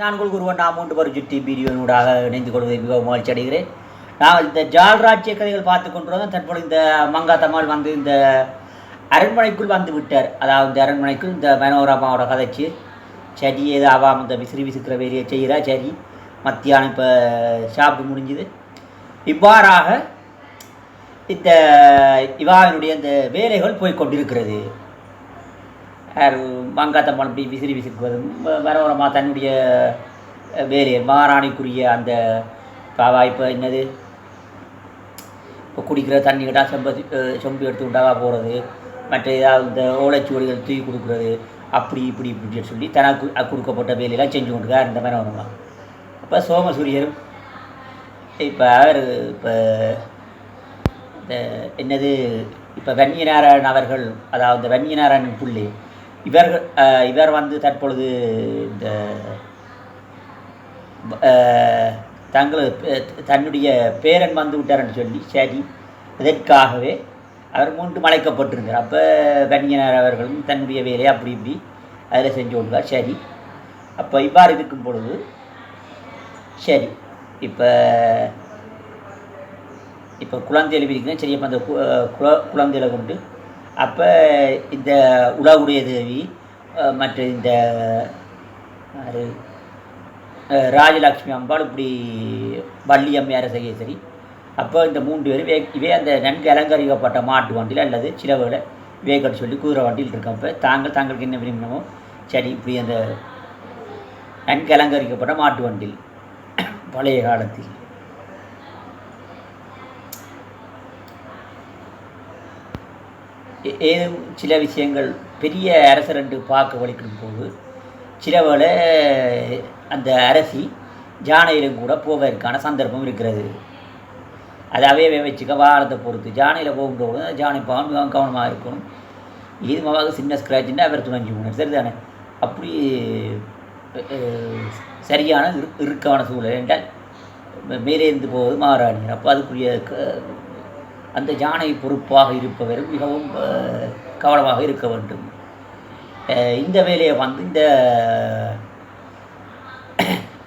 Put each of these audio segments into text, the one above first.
நான் குருவன் நாம் மூன்று ஒரு சுற்றி வீடியோனூடாக இணைந்து கொள்வதை மிகவும் மகிழ்ச்சி அடைகிறேன். நான் இந்த ஜால்ராஜ்ய கதைகள் பார்த்து கொண்டிருந்தோம். தற்போது இந்த மங்காத்தம்மாள் வந்து இந்த அரண்மனைக்குள் வந்து விட்டார். அதாவது இந்த அரண்மனைக்குள் இந்த மனோரமாவோட கதைச்சு சரி ஏதோ ஆவாம் இந்த விசிறி விசுக்கிற வேலையை செய்கிறா சரி மத்தியானம் இப்போ சாப்பிட்டு முடிஞ்சுது. இவ்வாறாக இந்த இவாவினுடைய இந்த வேலைகள் போய் கொண்டிருக்கிறது. மங்காத்தம்மன் இப்படி விசிறி விசிக்குவதும் வரவரமாக தன்னுடைய வேலையை மகாராணிக்குரிய அந்த பாவா இப்போ என்னது? இப்போ குடிக்கிற தண்ணி கிட்டா செம்ப செம்பு எடுத்து உண்டாக போகிறது மற்ற ஏதாவது இந்த ஓலைச்சுவடிகள் தூக்கி கொடுக்குறது. அப்படி இப்படி இப்படின்னு சொல்லி தனக்கு கொடுக்கப்பட்ட வேலையெல்லாம் செஞ்சு கொண்டுருக்கார் இந்த மாதிரி வருவாங்க. அப்போ சோமசூரியரும் இப்போ அவர் இப்போ இந்த என்னது? இப்போ வன்னியநாராயணன் அவர்கள் அதாவது வன்னியநாராயணன் புள்ளி இவர்கள் இவர் வந்து தற்பொழுது இந்த தங்களது தன்னுடைய பேரன் வந்து விட்டார்னு சொல்லி சரி இதற்காகவே அவர் மூன்று மலைக்கப்பட்டிருந்தார் அப்போ வன்னியனார் அவர்களும் தன்னுடைய வேலையை அப்படி இப்படி அதில் செஞ்சு கொள்வார். சரி அப்போ இவ்வாறு இருக்கும் பொழுது சரி இப்போ இப்போ குழந்தையில விரிக்கிறேன். சரி அப்போ அந்த கு- குல குழந்தையில கொண்டு அப்போ இந்த உலாவுடைய தேவி மற்ற இந்த ராஜலக்ஷ்மி அம்பாள் இப்படி வள்ளி அம்மையார செய்ய சரி அப்போ இந்த மூன்று பேரும் வே- இவே அந்த நன்கு அலங்கரிக்கப்பட்ட மாட்டு வண்டியில் அல்லது சில வேகல் சொல்லி குதிரை வண்டியில் இருக்கப்போ தாங்கள் தாங்களுக்கு என்ன விரும்பினமோ சரி இப்படி அந்த நன்கு அலங்கரிக்கப்பட்ட மாட்டு வண்டியில் பழைய காலத்தில் ஏதும் சில விஷயங்கள் பெரிய அரசர் என்று பார்க்க வலிக்கும் போது சில வேளை அந்த அரசி ஜானையிலும் கூட போவதற்கான சந்தர்ப்பம் இருக்கிறது. அதாவே வச்சுக்க வாரத்தை பொறுத்து ஜானையில் போகும்போது ஜானை பாவம் மிகவும் கவனமாக இருக்கணும். இது மாதிரி சின்ன ஸ்க்ராட்சுன்னு அவர் துணைஞ்சு போகணும் சரிதானே? அப்படி சரியான இரு இறுக்கமான சூழல் என்றால் மேலே இருந்து போவது மாறாணியர் அப்போ அதுக்குரிய அந்த ஜானை பொறுப்பாக இருப்பவர் மிகவும் கவனமாக இருக்க வேண்டும். இந்த வேலையை வந்து இந்த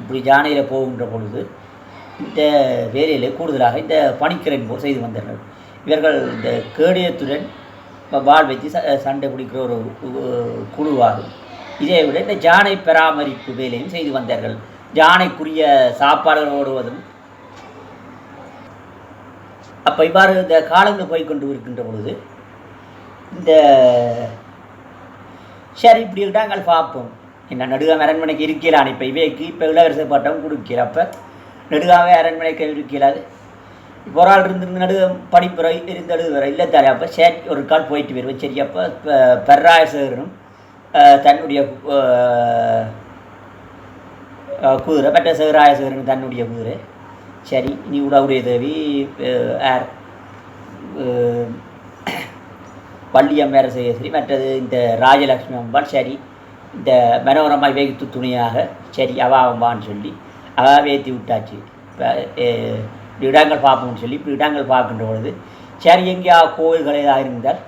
இப்படி ஜானையில் போகின்ற பொழுது இந்த வேலையில் கூடுதலாக இந்த பணிக்கரன் போர் செய்து வந்தார்கள் இவர்கள் இந்த கேடயத்துடன் வாழ் வைத்து வச்சு ச சண்டை பிடிக்கிற ஒரு குழுவாகும் இதை விட இந்த ஜானை பராமரிப்பு வேலையும் செய்து வந்தார்கள். ஜானைக்குரிய சாப்பாடுகள் ஓடுவதும் அப்போ இவ்வாறு இந்த காலங்கள் போய்கொண்டு இருக்கின்ற பொழுது இந்த சரி இப்படி விட்டாங்கள் பார்ப்போம். என்ன நடுகாம அரண்மனைக்கு இருக்கலான் இப்போ இவைக்கு இப்போ இளவரசர் பட்டம் கொடுக்கல அப்போ நடுகாவே அரண்மனைக்கு இருக்கலாது இப்போ ஒரு ஆள் இருந்து நடு படிப்புற இருந்து எழுதுவர இல்லை தானே அப்போ சரி ஒரு கால் போயிட்டு வருவேன் சரி அப்போ பெர்ராயசேகரனும் தன்னுடைய குதிரை பெற்ற சேகராயசேகரன் தன்னுடைய குதிரை. சரி நீ உடவுடைய தேவி ஏர் பள்ளியம் அஹ், செய்ய சரி மற்றது இந்த ராஜலக்ஷ்மி அம்பாள் சரி இந்த மனோரமாய் வேகித்து துணியாக சரி அவா அம்பான்னு சொல்லி அவா வேத்தி விட்டாச்சு இப்போ இப்படி இடங்கள் பார்ப்போம்னு சொல்லி இப்படி இடங்கள் பார்க்கின்ற பொழுது சரி எங்கேயா கோவில்கள் ஏதாவது இருந்தால்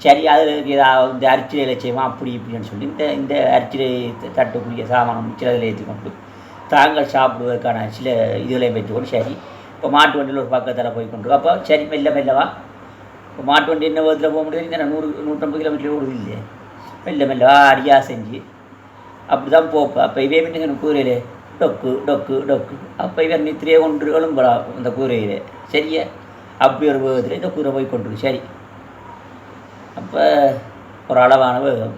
சரி அதில் ஏதாவது இந்த அரிச்சிலையில் செய்வோம் அப்படி இப்படின்னு சொல்லி இந்த இந்த அரிச்சிலை தட்டக்கூடிய சாமானம் சிலதில் ஏற்றி கொண்டு தாங்கள் சாப்பிடுவதற்கான சில இதுகளையும் வைத்துக்கொண்டு சரி. இப்போ மாட்டு வண்டியில் ஒரு பக்கத்தில் போய் கொண்டு அப்போ சரி மெல்ல மெல்லவா இப்போ மாட்டு வண்டி என்ன விதத்தில் போக முடியாது இங்கே நூறு நூற்றம்பது கிலோமீட்டர் ஓடுது இல்லையே. மெல்ல மெல்ல அடியா செஞ்சு. அப்படி தான் போப்பா அப்போ இவே என்ன கூரையிலே. டொக்கு டொக்கு டொக்கு. அப்போ இவர் நித்திரையே கொண்டு எழும்பலா அந்த கூரையில். சரியா? அப்படி ஒரு வேகத்தில் இந்த கூரை போய் கொண்டு சரி. அப்போ ஒரு அளவான வேகம்.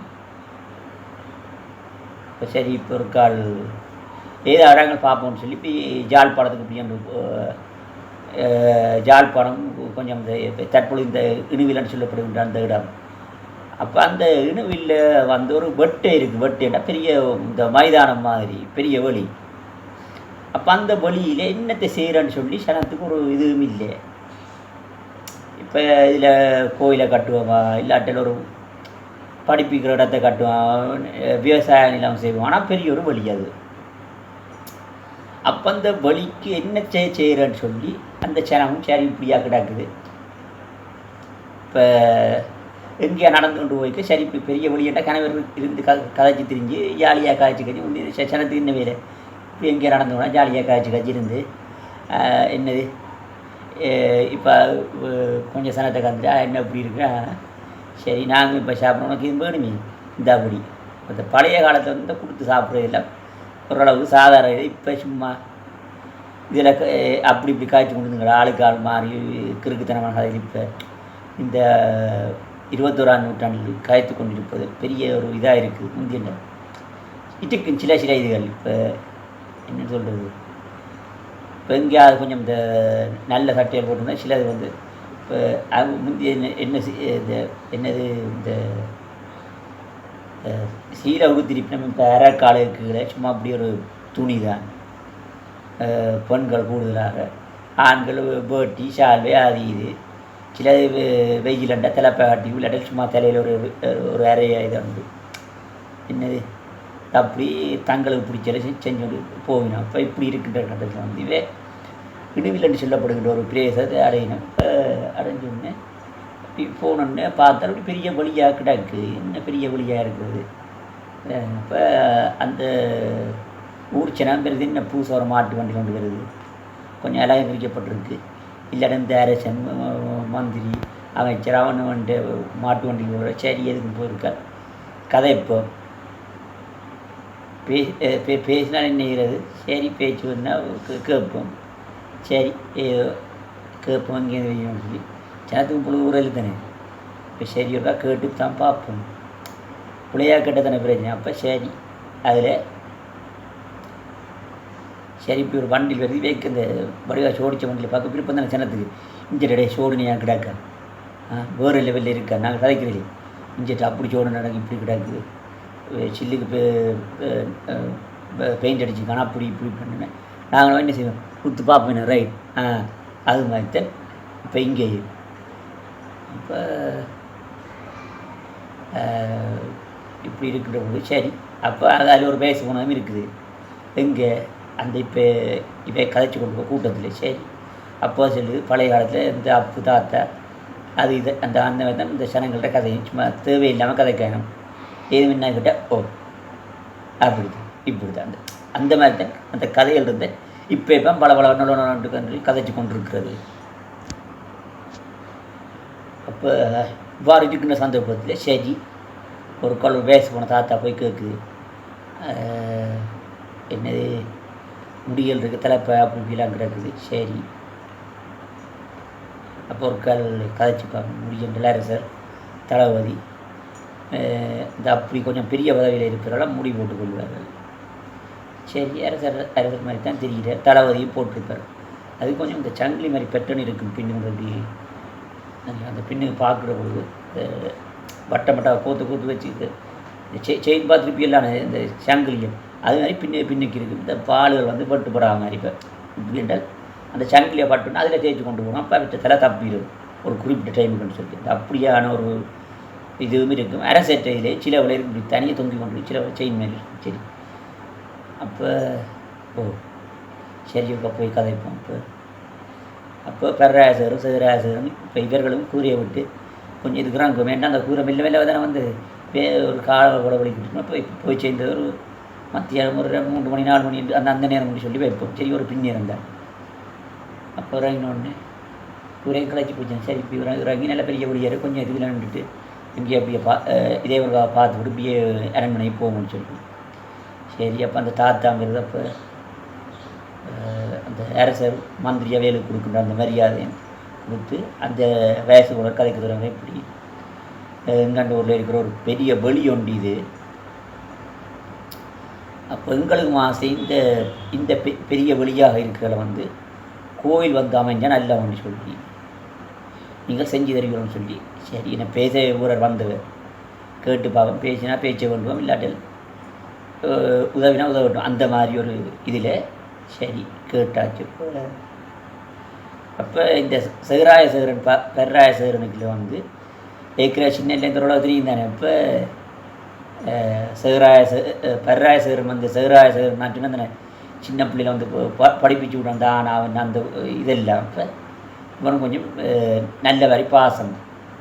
இப்போ சரி இப்போ ஒரு கால் ஏதோ இடங்கள் பார்ப்போம்னு சொல்லி ஜால் படத்துக்கு இப்படி அந்த அஹ், கொஞ்சம் இந்த தற்பொழுது இந்த இணுவில்னு சொல்லப்படுகின்ற அந்த இடம். அப்போ அந்த இணுவில் வந்து ஒரு வெட்டை இருக்குது வெட்டைன்னா பெரிய இந்த மைதானம் மாதிரி பெரிய வழி அப்போ அந்த வழியில் என்னத்தை செய்கிறேன்னு சொல்லி சனத்துக்கு ஒரு இதுவும் இல்லை. இப்போ இதில் கோயிலை கட்டுவோமா இல்லாட்டில் ஒரு படிப்பிக்கிற இடத்த கட்டுவான் விவசாய நிலம் செய்வோம் ஆனால் பெரிய ஒரு வழி அது. அப்போ அந்த வழிக்கு என்ன செய்ய செய்கிறேன்னு சொல்லி அந்த சனமும் சரி இப்படியாக கிடக்குது. இப்போ எங்கேயா நடந்து கொண்டு போய்க்கு சரி இப்படி பெரிய வழியிட்ட கணவர் இருந்து க கதைச்சி திரிஞ்சு ஜாலியாக காய்ச்சி கட்சி உண்டு சனத்துக்கு என்ன வேலை இப்போ எங்கேயா நடந்து போனால் ஜாலியாக காய்ச்சி கட்சி இருந்து என்னது? இப்போ கொஞ்சம் சனத்தை கந்துட்டா என்ன இப்படி இருக்கா? சரி நாங்கள் இப்போ சாப்பிட்றோம் உனக்கு இது வேணுமே? இந்த அப்படி அந்த பழைய காலத்தில் வந்து கொடுத்து சாப்பிட்றதில்ல. ஓரளவுக்கு சாதாரண இது. இப்போ சும்மா இதில் அப்படி இப்படி காய்ச்சி கொடுத்துங்களா ஆளுக்கு ஆள் மாறி கிறுக்குத்தனமான கதையில் இப்போ இந்த இருபத்தோராம் நூற்றாண்டில் காய்த்து கொண்டிருப்பது பெரிய ஒரு இதாக இருக்குது முந்தியில் இட்டுக்கு சில சில இதுகள் இப்போ என்ன சொல்கிறது இப்போ எங்கேயாவது கொஞ்சம் இந்த நல்ல சட்டையை போட்டிருந்தா சிலது வந்து இப்போ அவங்க முந்தி என்ன என்ன செய்- இந்த என்னது இந்த அஹ், திருப்பி நம்ம இப்போ அரைக்காலுக்கு சும்மா அப்படி ஒரு துணி தான் பெண்கள் கூடுதலாக. ஆண்கள் பேட்டி ஷால்வே அது இது. சில வெயிலண்டா தலைப்பாட்டி காட்டி சும்மா தலையில் ஒரு ஒரு அறைய இது உண்டு. என்னது? அப்படி தங்களுக்கு பிடிச்சத செஞ்சு போவினோம். அப்போ இப்படி இருக்கின்ற கட்டத்தில் வந்து இவே இடுவிலன்னு சொல்லப்படுகின்ற ஒரு பிரேசத்தை அடையினோம். அடைஞ்சோடனே போனோன்னே போனோடனே பார்த்தா அப்படி பெரிய வழியாக கிடக்கு. என்ன பெரிய வழியாக இருக்குது? இப்போ அந்த ஊர் பெருது என்ன புதுசாக ஒரு மாட்டு வண்டி கொண்டு வருது. கொஞ்சம் அலங்கரிக்கப்பட்டிருக்கு இல்லாட்ட இந்த அரசன் மந்திரி அமைச்சர் அவனு வந்துட்டு மாட்டு வண்டிகளோட சரி எதுக்கு போயிருக்க? கதை இப்போ. பே பே பேசினால் என்ன செய்கிறது? சரி பேச்சு வந்தால் கேட்போம். சரி கேட்போம் இங்கே சொல்லி. ஜனத்துக்கு புழு ஊரில் தானே இப்போ சரி ஒருக்கா கேட்டு தான் பார்ப்போம் பிள்ளையா கேட்ட தானே பிரச்சனை அப்போ சரி அதில் சரி இப்படி ஒரு வண்டியில் வருது வைக்க இந்த வடிவா சோடிச்ச வண்டியில் பார்க்க விருப்பம் தானே ஜனத்துக்கு இஞ்சடே சோடுன்னு கிடக்க ஆ வேறு லெவலில் இருக்கா நாங்கள் கதைக்கிறீங்க இஞ்சிட்டு அப்படி சோடு நடக்கு இப்படி கிடக்குது சில்லுக்கு பெயிண்ட் அடிச்சுக்கான அப்படி இப்படி பண்ணுனேன் நாங்களும் என்ன செய்வோம் குத்து பார்ப்போம் ரைட் ஆ அது மாதிரி தான் இப்போ இங்கே இப்போ இப்படி இருக்கிற போது சரி அப்போ அது அதில் ஒரு பேச குணமும் இருக்குது. எங்கே? அந்த இப்போ இப்போ கதைச்சி கொண்டு போய் கூட்டத்தில் சரி. அப்போ சொல்லுது பழைய காலத்தில் இந்த அப்பு தாத்தா அது இது அந்த அந்த மாதிரி தான் இந்த சனங்கள்கிட்ட கதையும் சும்மா தேவையில்லாமல் கதைக்கணும் எது என்ன கிட்ட ஓ அப்படி தான் இப்படி தான் அந்த அந்த மாதிரி தான் அந்த கதைகள் இருந்து இப்போ இப்போ பல பல நொட நொண்டு கதைச்சு கொண்டிருக்கிறது இப்போ இவ்வாறு இருக்கின்ற சந்தர்ப்பத்தில் சரி ஒரு கொள் வேச போன தாத்தா போய் கேட்குது. என்னது முடியல் இருக்குது தலைப்பை அப்படி இப்படிலாம் கிடக்குது. சரி. அப்போ ஒரு கால் கதைச்சு பார்ப்போம். முடியன்ற அரசர் தளபதி. இந்த அப்படி கொஞ்சம் பெரிய பதவியில் இருக்கிறவெல்லாம் முடி போட்டு கொள்வார்கள். சரி அரசர் அரசர் மாதிரி தான் தெரிகிறார். தளபதியும் போட்டிருப்பார். அது கொஞ்சம் இந்த சங்கிலி மாதிரி பெட்டன் இருக்கும் பின்னு அப்படி. அந்த- அந்த பின்னுக்கு பார்க்குற பொழுது இந்த வட்டம் வட்டா கோத்து கோத்து வச்சு இந்த செ செயின் பார்த்துருப்பியெல்லாம் இந்த சங்கிலியம் அது மாதிரி பின்னு பின்னுக்கு இருக்குது. இந்த பாலுகள் வந்து பட்டு போகிறாங்க மாதிரி இப்போ. இப்படி என்றால் அந்த சங்கிலியை பட்டுன்னு அதில் தேய்ச்சி கொண்டு போகணும். அப்போ விட்ட தலை தப்பிடும். ஒரு குறிப்பிட்ட டைமுக்குன்னு சொல்லிட்டு. அப்படியான ஒரு இதுவும் இருக்கும். அரசேட்டையிலே சில விலை இப்படி தனியாக தொங்கி கொண்டு சில செயின் மேலே இருக்கும். சரி. அப்போ ஓ சரி இப்போ போய் கதைப்போம். இப்போ அப்போ பெர்ராசரும் சிவராசரும் இப்போ இவர்களும் கூரையை விட்டு கொஞ்சம் இருக்கிறாங்க வேண்டாம் அந்த கூரை மெல்ல மெல்ல தானே வந்து வே ஒரு கால உடவழிக்கிட்டு வலிக்கிட்டு போய் போய் சேர்ந்து ஒரு மத்தியானம் ஒரு மூன்று மணி நாலு மணி அந்த அந்த நேரம் முடிச்சு சொல்லி வைப்போம். சரி ஒரு பின்னேரம் தான் அப்போ இறங்கினோடனே கூரையை கிளச்சி போச்சேன் சரி இப்போ இறங்கி நல்ல பெரிய ஒளியார் கொஞ்சம் இது நின்றுட்டு இங்கே அப்படியே பா இதே ஒரு பார்த்து விட்டு இப்படியே அரண்மனைக்கு போகணும்னு சொல்லி. சரி அப்போ அந்த தாத்தாங்கிறது அப்போ அந்த அரசர் மந்திரியாக வேலுக்கு கொடுக்குற அந்த மரியாதை கொடுத்து அந்த வயசு கூட கதைக்கு தருவாங்க இப்படி. அஹ் எங்காண்ட ஊரில் இருக்கிற ஒரு பெரிய வெளி ஒன்று இது. அப்போ எங்களுக்கு ஆசை இந்த இந்த பெ- பெரிய வெளியாக இருக்கிறத வந்து கோயில் வந்து அமைஞ்சால் நல்ல ஒன்று சொல்லி. நீங்கள் செஞ்சு தருகிறோம்னு சொல்லி. சரி என்ன பேச ஊரர் வந்தவர். கேட்டு பார்ப்போம் பேசினா பேச்ச கொண்டுவோம் இல்லாட்டில் உதவினா உதவட்டும். அந்த மாதிரி ஒரு இதில் சரி கேட்டாச்சு அப்போ இந்த சிகராய சேகரன் ப பெர்ராய சேகரனுக்குள்ள வந்து ஏற்கிற சின்ன இந்த தெரியும் தானே இப்போ சிகராய பெர்ராய சேகரன் வந்து சிகராய சேகரன் நான் சொன்னேன் தானே சின்ன பிள்ளையில வந்து படிப்பிச்சு விட தான் அவன் அந்த இதெல்லாம் இப்போ இவன் கொஞ்சம் நல்ல வரி பாசம்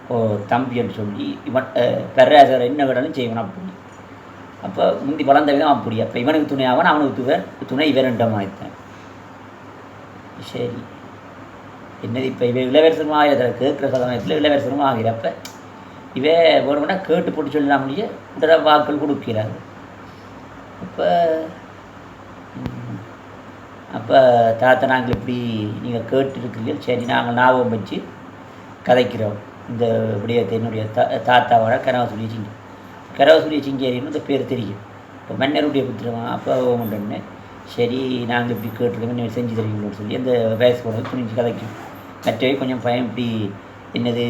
ஓ தம்பின்னு சொல்லி இவன் பெர்ராசர் என்ன வேணாலும் செய்வான் அப்படி அப்போ முந்தி வளர்ந்த விதம் அப்படி அப்போ இவனுக்கு துணை அவன் அவனுக்கு துவர் துணை இவன்ன்ற மாதிரி சரி. என்னது இப்போ இவன் இளவரசரும் ஆகிறத கேட்குற சமயத்தில் இளவரசரும் ஆகிறப்ப இவன் வேணும்னா கேட்டு போட்டு சொல்லலாம் முடிய உடனே வாக்கள் கொடுக்கிறாரு. அப்போ அப்போ தாத்தா நாங்கள் இப்படி நீங்கள் கேட்டுருக்கிறீர்கள். சரி நாங்கள் ஞாபகம் வச்சு கதைக்கிறோம். இந்த விடயத்தை என்னுடைய தா தாத்தாவோட கனவை சிங்கி கரவசூரிய சிங்கேரின்னு இந்த பேர் தெரியும். இப்போ மன்னருடைய புத்திரமா அப்போ உண்டுன்னு சரி நாங்கள் இப்படி கேட்டுருக்கோம் நீங்கள் செஞ்சு தருவீங்களோன்னு சொல்லி அந்த வயசு போனது துணிஞ்சு கதைக்கும். மற்றவை கொஞ்சம் பயம் இப்படி என்னது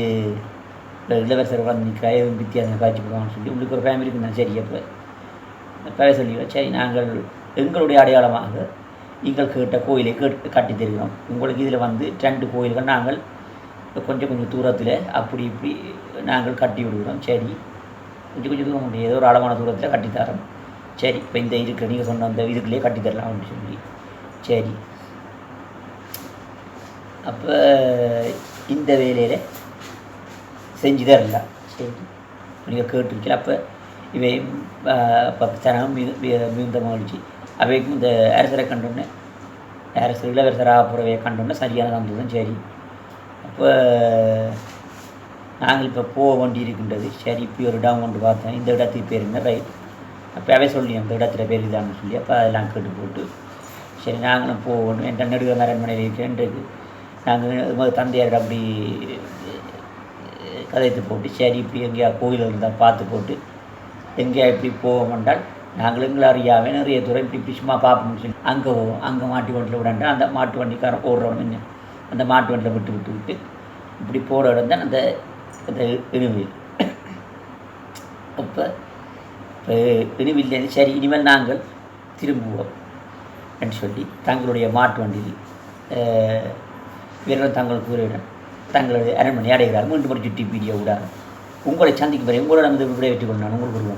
இளவரசர் வந்து நிற்கிறா வித்தியாசம் காட்சி போடுவான்னு சொல்லி உங்களுக்கு ஒரு ஃபேமிலி இருந்தால் சரி அப்போ பேர சொல்லி சரி நாங்கள் எங்களுடைய அடையாளமாக நீங்கள் கேட்ட கோயிலை கேட்டு கட்டி தருகிறோம். உங்களுக்கு இதில் வந்து ரெண்டு கோயில்கள் நாங்கள் கொஞ்சம் கொஞ்சம் தூரத்தில் அப்படி இப்படி நாங்கள் கட்டி விடுகிறோம். சரி கொஞ்சம் கொஞ்சம் தூரம் முடியும் ஏதோ ஒரு அளவான தூரத்தில் கட்டித்தரோம். சரி இப்போ இந்த இருக்கிற நீங்கள் சொன்ன அந்த இதுக்குள்ளேயே கட்டித்தரலாம் அப்படின்னு சொல்லி. சரி. அப்போ இந்த வேலையில் செஞ்சு தரலாம் சரி. நீங்கள் கேட்டிருக்கல அப்போ இவை இப்போ சனம் மிகுந்த மகிழ்ச்சி அவைக்கும் இந்த அரசரை கண்டோன்னே அரசர் இளவரசராக போகிறவையை கண்டோன்னே சரியான சந்தோஷம் சரி. அப்போ நாங்கள் இப்போ போக வேண்டி இருக்கின்றது சரி இப்போ ஒரு இடம் கொண்டு பார்த்தோம் இந்த இடத்துக்கு பேர் என்ன? ரைட் அப்போவே சொல்லி அந்த இடத்துல பேர் இதான்னு சொல்லி அப்போ அதெல்லாம் கேட்டு போட்டு சரி நாங்களும் போகணும். என் நடுக மரண்மனையில் இருக்கேன்றது நாங்கள் தந்தையார் அப்படி கதைத்து போட்டு சரி இப்படி எங்கேயா கோயில் இருந்தால் பார்த்து போட்டு எங்கேயா இப்படி போவோம் என்றால் நாங்கள் எங்களை அறியாமே நிறைய தூரம் இப்படி இப்படி சும்மா பார்ப்போம்னு சொல்லி அங்கே போவோம். அங்கே மாட்டு வண்டியில் விடாண்டா அந்த மாட்டு வண்டிக்காரன் ஓடுறோம் அந்த மாட்டு வண்டியில் விட்டு விட்டு விட்டு இப்படி போகிற இடம் தான் அந்த அந்த அப்போ இப்போ சரி இனிமேல் நாங்கள் திரும்புவோம் என்று சொல்லி தங்களுடைய மாட்டு வண்டியில் வீரர்கள் தங்கள் கூறியுடன் தங்களது அரண்மனை அடைகிறார் மீண்டும் ஒரு சுட்டி பீடியோ விடார் உங்களை சந்திக்கும் வரை உங்களோட வந்து விடைபெற்றுக் கொண்டான் உங்களுக்கு ஒரு